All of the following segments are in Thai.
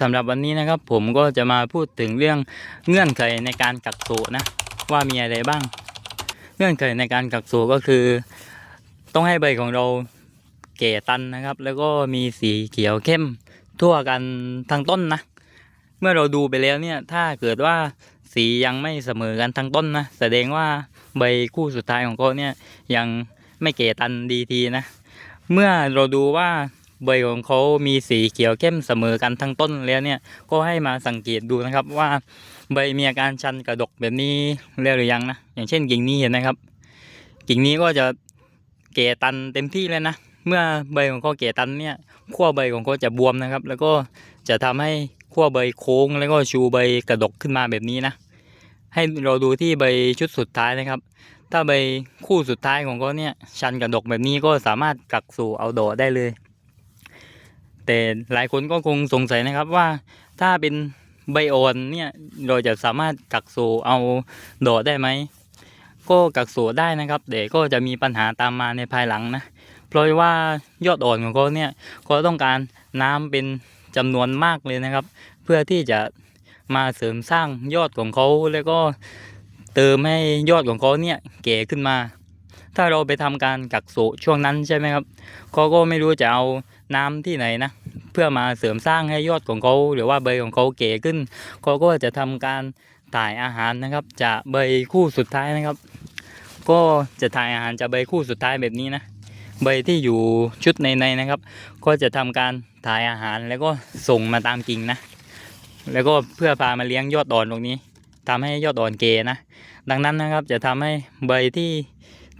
สำหรับวันนี้นะครับ ผมก็จะมาพูดถึงเรื่องเงื่อนไขในการกักตัวนะว่ามีอะไรบ้าง เงื่อนไขในการกักตัวก็คือ ต้องให้ใบของเราเก่ตันนะครับ แล้วก็มีสีเขียวเข้มทั่วกันทั้งต้นนะ เมื่อเราดูไปแล้วเนี่ยถ้าเกิดว่าสียังไม่เสมอกันทั้งต้นนะแสดงว่าใบคู่สุดท้ายของเขาเนี่ยยังไม่เก่ตันดีทีนะ เมื่อเราดูว่า ใบของเขามีสีเขียวเข้มเสมอกันทั้งต้นแล้วเนี่ยก็ให้มาสังเกตดูนะครับว่าใบมีอาการชันกระดกแบบนี้แล้วหรือยังนะอย่างเช่นกิ่งนี้เห็นไหมครับ กิ่งนี้ก็จะเก่ตันเต็มที่เลยนะเมื่อใบของเขาเก่ตันเนี่ยขั้วใบของเขาจะบวมนะครับ แล้วก็จะทำให้ขั้วใบโค้ง แล้วก็ชูใบกระดกขึ้นมาแบบนี้นะให้เราดูที่ใบชุดสุดท้ายนะครับ ถ้าใบคู่สุดท้ายของเขาเนี่ยชันกระดกแบบนี้ก็สามารถกักสู่เอาดอกได้เลย แต่หลายคนก็คงสงสัยนะครับว่าถ้าเป็นใบอ่อนเนี่ยเราจะสามารถกักสู่เอาดอกได้ไหมก็กักสู่ได้นะครับแต่ก็จะมีปัญหาตามมาในภายหลังนะเพราะว่ายอดอ่อนของเขาเนี่ยก็ต้องการน้ำเป็นจำนวนมากเลยนะครับ เพื่อที่จะมาเสริมสร้างยอดของเขาแล้วก็เติมให้ยอดของเขาเนี่ยเก๋ขึ้นมา ถ้าเราไปทำการกักโสช่วงนั้นใช่ไหมครับเขาก็ไม่รู้จะเอาน้ำที่ไหนนะ พื่อมาเสริมสร้างให้ยอดของเขาหรือว่าใบของเขาเก๋ขึ้นเขาก็จะทำการถ่ายอาหารนะครับจากใบคู่สุดท้ายนะครับ ก็จะถ่ายอาหารจากใบคู่สุดท้ายแบบนี้นะใบที่อยู่ชุดในในๆนะครับ ก็จะทำการถ่ายอาหารแล้วก็ส่งมาตามกิ่งนะ แล้วก็เพื่อพามาเลี้ยงยอดอ่อนตรงนี้ทำให้ยอดอ่อนเกนะ ดังนั้นนะครับจะทำให้ใบที่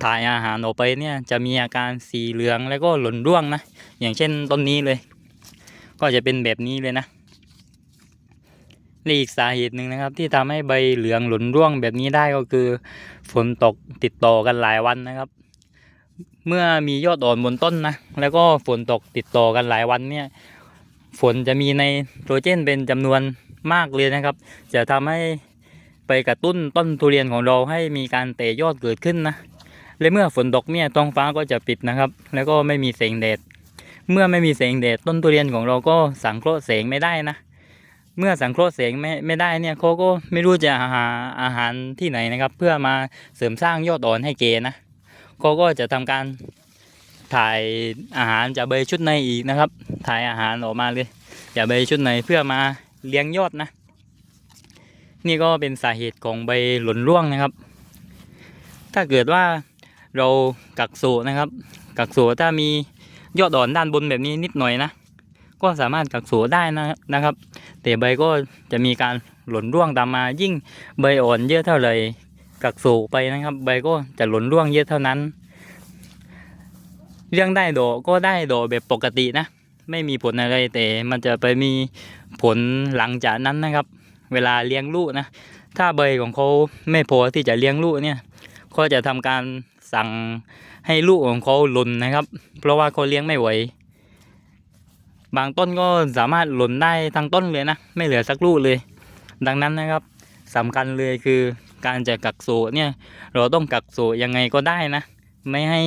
ถ่ายอาหารออกไปเนี่ยจะมีอาการสีเหลืองแล้วก็หล่นร่วงนะ อย่างเช่นต้นนี้เลย ก็จะเป็นแบบนี้เลยนะและอีกสาเหตุหนึ่งนะครับ ที่ทำให้ใบเหลืองหล่นร่วงแบบนี้ได้ก็คือ ฝนตกติดต่อกันหลายวันนะครับ เมื่อมียอดอ่อนบนต้นนะแล้วก็ฝนตกติดต่อกันหลายวันเนี่ยฝนจะมีในโตรเจนเป็นจำนวนมากเลยนะครับ จะทำให้ไปกระตุ้นต้นทุเรียนของเราให้มีการเตะยอดเกิดขึ้นนะและเมื่อฝนตกเนี่ยท้องฟ้าก็จะปิดนะครับ แล้วก็ไม่มีแสงแดด เมื่อไม่มีแสงแดดต้นทุเรียนของเราก็สังเคราะห์แสงไม่ได้นะ เมื่อสังเคราะห์แสงไม่ไม่ได้เนี่ยเขาก็ไม่รู้จะหาอาหารที่ไหนนะครับ เพื่อมาเสริมสร้างยอดอ่อนให้เกนะเขาก็จะทำการถ่ายอาหารจากใบชุดในอีกนะครับ ถ่ายอาหารออกมาเลยจากใบชุดในเพื่อมาเลี้ยงยอดนะ นี่ก็เป็นสาเหตุของใบหล่นร่วงนะครับ ถ้าเกิดว่าเรากักสูนะครับ กักสูถ้ามี ยอดอ่อนด้านบนแบบนี้นิดหน่อยนะ ก็สามารถกักสูได้นะนะครับ แต่ใบก็จะมีการหล่นร่วงตามมายิ่งใบอ่อนเยอะเท่าไหร่กักสูไปนะครับ ใบก็จะหล่นร่วงเยอะเท่านั้น เรื่องได้ดอกก็ได้ดอกแบบปกตินะ ไม่มีผลอะไรแต่มันจะไปมีผลหลังจากนั้นนะครับ เวลาเลี้ยงลูกนะ ถ้าใบของเขาไม่พอที่จะเลี้ยงลูกเนี่ยเขาจะทำการ สั่งให้ลูกของเขาหล่นนะครับ เพราะว่าเขาเลี้ยงไม่ไหว บางต้นก็สามารถหล่นได้ทั้งต้นเลยนะ ไม่เหลือสักลูกเลย ดังนั้นนะครับสำคัญเลยคือการจะกักโซเนี่ยเราต้องกักโซยังไงก็ได้นะ ไม่ให้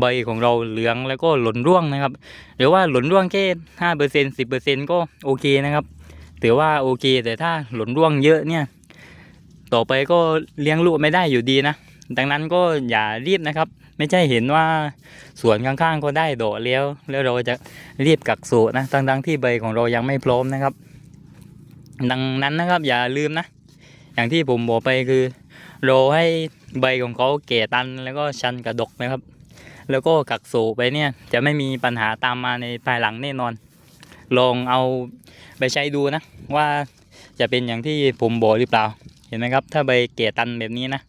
ใบของเราเหลืองแล้วก็หล่นร่วงนะครับหรือว่าหล่นร่วงแค่ห้าเปอร์เซ็นสิบเปอร์เซ็นก็โอเคนะครับถือว่าโอเคแต่ถ้าหล่นร่วงเยอะเนี่ย ต่อไปก็เลี้ยงลูกไม่ได้อยู่ดีนะ ดังนั้นก็อย่ารีบนะครับ ไม่ใช่เห็นว่าสวนข้างๆก็ได้โดอกแล้ว แล้วเราจะรีบกักสูนะทั้งๆที่ใบของเรายังไม่พร้อมนะครับ ดังนั้นนะครับอย่าลืมนะ อย่างที่ผมบอกไปคือรอให้ใบของเขาแก่ตันแล้วก็ชันกระดกนะครับ แล้วก็กักสูไปเนี่ยจะไม่มีปัญหาตามมาในภายหลังแน่นอน ลองเอาไปใช้ดูนะ ว่าจะเป็นอย่างที่ผมบอกหรือเปล่า เห็นไหมครับ ถ้าใบเก่ตันแบบนี้นะ